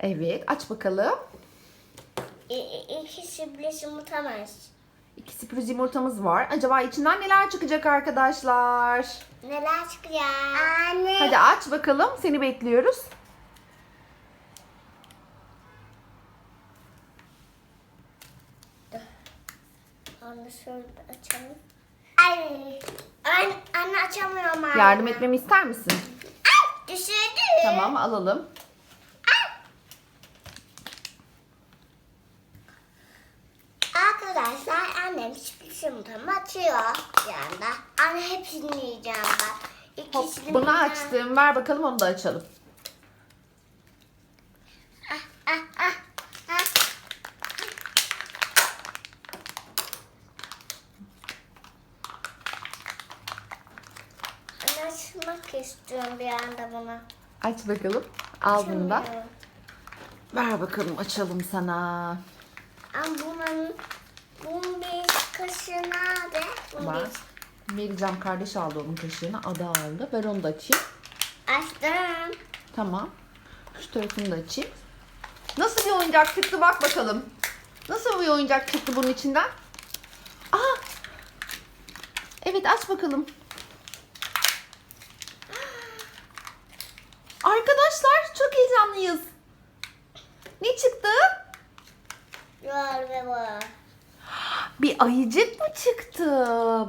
Evet aç bakalım. İ- İ- İki sürpriz yumurta var. İki sürpriz yumurtamız var. Acaba içinden neler çıkacak arkadaşlar? Neler çıkacak? Anne. Hadi aç bakalım. Seni bekliyoruz. Anne şöyle açalım. Ay. Anne, anne açamıyorum anne. Yardım etmemi ister misin? Ay düşürdü. Tamam alalım. Annem sürpriz yumurtamı açıyor bir anda. Anne hepsini yiyeceğim ben. Hop, İkisini bunu birden- açtım. Ver bakalım onu da açalım. Ah, ah, ah, ah. Anne açmak istiyorum bir anda bunu. Aç bakalım. Al bunu da. Açamıyorum. Ver bakalım açalım sana. Ama bunun, bunun bir kaşığı nerede? Bunun Var. bir- Vereceğim kardeş aldı onun kaşığını. Ada aldı. Ver onu da açayım. Açtım. Tamam. Şu tarafını da açayım. Nasıl bir oyuncak çıktı bak bakalım. Nasıl bir oyuncak çıktı bunun içinden? Aa! Evet aç bakalım. Arkadaşlar çok heyecanlıyız. Ne çıktı? Yol ve bu. Bir ayıcık mı çıktı?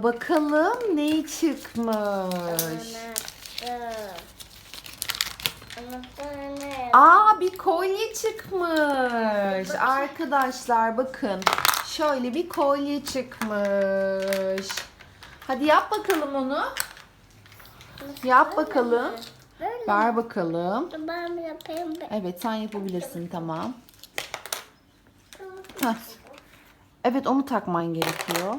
Bakalım ne çıkmış. Aa bir kolye çıkmış. Arkadaşlar bakın. Şöyle bir kolye çıkmış. Hadi yap bakalım onu. Yap bakalım. Ver bakalım. Ben yapayım. Evet sen yapabilirsin tamam. Heh. Evet onu takman gerekiyor.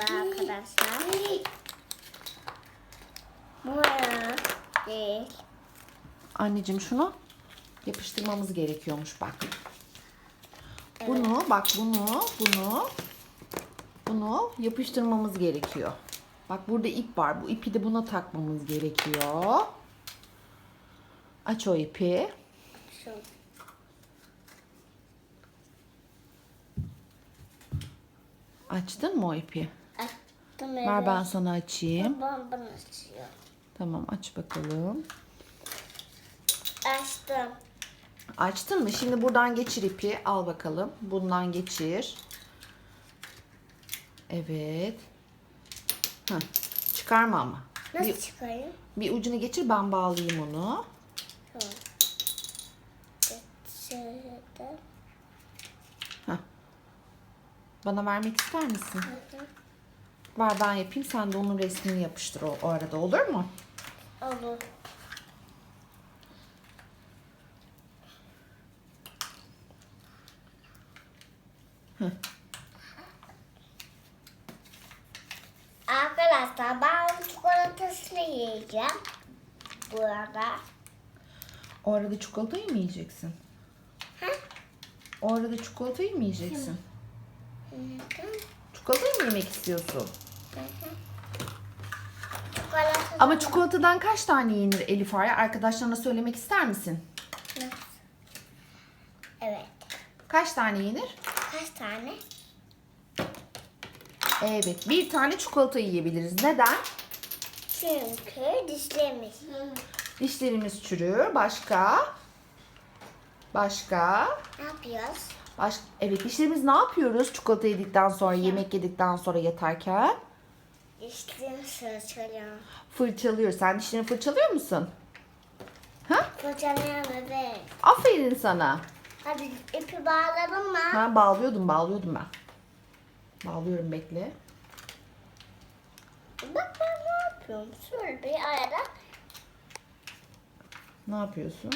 Arkadaşlar. Bu? Değil. Anneciğim şunu yapıştırmamız gerekiyormuş bak. Bunu bak bunu bunu bunu yapıştırmamız gerekiyor. Bak burada ip var. Bu ipi de buna takmamız gerekiyor. Aç o ipi. Şu. Açtın mı o ipi? Açtım Ver ben sana açayım. Babam bana açıyor. Tamam aç bakalım. Açtım. Açtın mı? Şimdi buradan geçir ipi. Al bakalım. Bundan geçir. Evet. Heh. Çıkarma ama. Nasıl Bir, çıkarayım? bir ucunu geçir ben bağlayayım onu. Geçirdim. Bana vermek ister misin? Ver ben yapayım. Sen de onun resmini yapıştır o, o arada olur mu? Olur. Arkadaşlar ben çikolatasını yiyeceğim. Bu arada. O arada çikolatayı mı yiyeceksin? O arada çikolatayı mı yiyeceksin? Çikolatayı mı yemek istiyorsun? Çikolata. Ama çikolatadan kaç tane yenir Elif Arya? Arkadaşlarına söylemek ister misin? Evet. Kaç tane yenir? Kaç tane? Evet, bir tane çikolata yiyebiliriz. Neden? Çünkü dişlerimiz. Dişlerimiz çürür. Başka? Başka? Ne yapıyoruz? Baş... Evet, dişlerimiz ne yapıyoruz çikolata yedikten sonra, yemek yedikten sonra yatarken? Dişlerimizi fırçalıyor. Fırçalıyoruz. Sen dişlerini fırçalıyor musun? Ha? Fırçalayan bebek. Aferin sana. Hadi ipi bağladın mı? Ben bağlıyordum, bağlıyordum ben. Bağlıyorum bekle. Bak ben ne yapıyorum? Şöyle bir arada Ne yapıyorsun?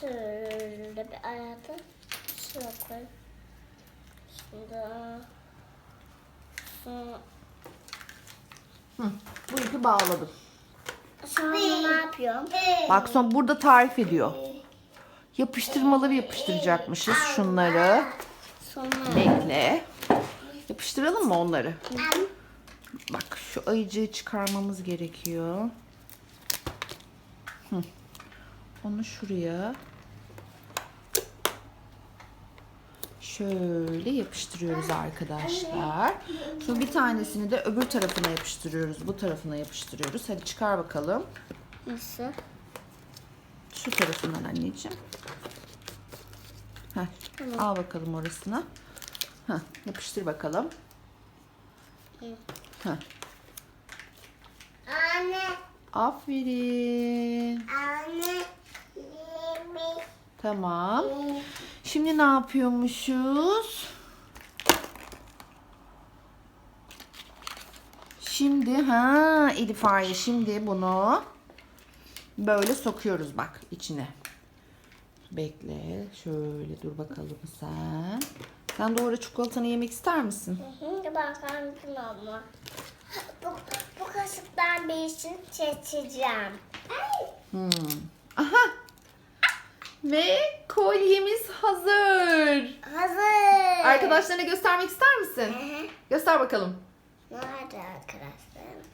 Şöyle bir arada şöyle koy. Şimdi Hı, bu ipi bağladım. Sonra ne yapıyorum? Bak son burada tarif ediyor. Yapıştırmaları yapıştıracakmışız şunları. Sonra Bekle. Yapıştıralım mı onları? Bak şu ayıcığı çıkarmamız gerekiyor. Onu şuraya şöyle yapıştırıyoruz arkadaşlar. Şimdi bir tanesini de öbür tarafına yapıştırıyoruz. Bu tarafına yapıştırıyoruz. Hadi çıkar bakalım. Nasıl? Şu tarafından anneciğim. Heh, al bakalım orasına. Heh, yapıştır bakalım. Heh, Anne. aferin. Anne. Tamam. Şimdi ne yapıyormuşuz? Şimdi ha Elif Arya şimdi bunu böyle sokuyoruz bak içine. Bekle. Şöyle dur bakalım sen. Sen doğru çikolatanı yemek ister misin? Şimdi bakalım ama. Bu, bu kaşıktan birisini seçeceğim. Ay. Hmm. Aha. Ve kolyemiz hazır. Hazır. Arkadaşlarına göstermek ister misin? Hı hı. Göster bakalım. Nerede arkadaşlar?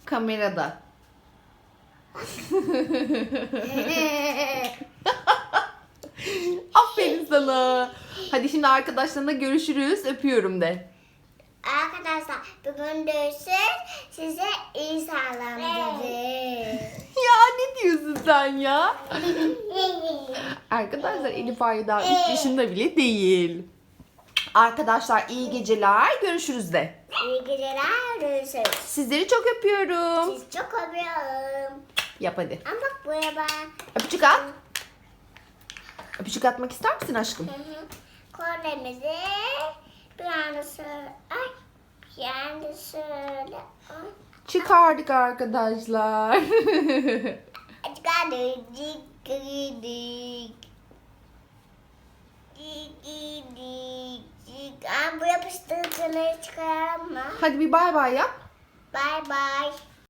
Kamerada. Aferin sana. Hadi şimdi arkadaşlarına görüşürüz. Öpüyorum de. Arkadaşlar bugün görüşürüz. Size iyi sağlam dedi. Ya ne diyorsun sen ya? Arkadaşlar Elif Ay daha 3 yaşında bile değil. Arkadaşlar iyi geceler. Görüşürüz de. iyi geceler görüşürüz. Sizleri çok öpüyorum. Siz çok öpüyorum. Yap hadi. Ama bak buraya bak. Öpücük at. Öpücük atmak ister misin aşkım? Hı hı. Kolyemizi bir anda şöyle. Ay. Şöyle. Ay. Çıkardık arkadaşlar. Çıkardık. Dik Aa, bu yapıştırıcıları çıkaralım mı? Hadi bir bay bay yap. Bye bye.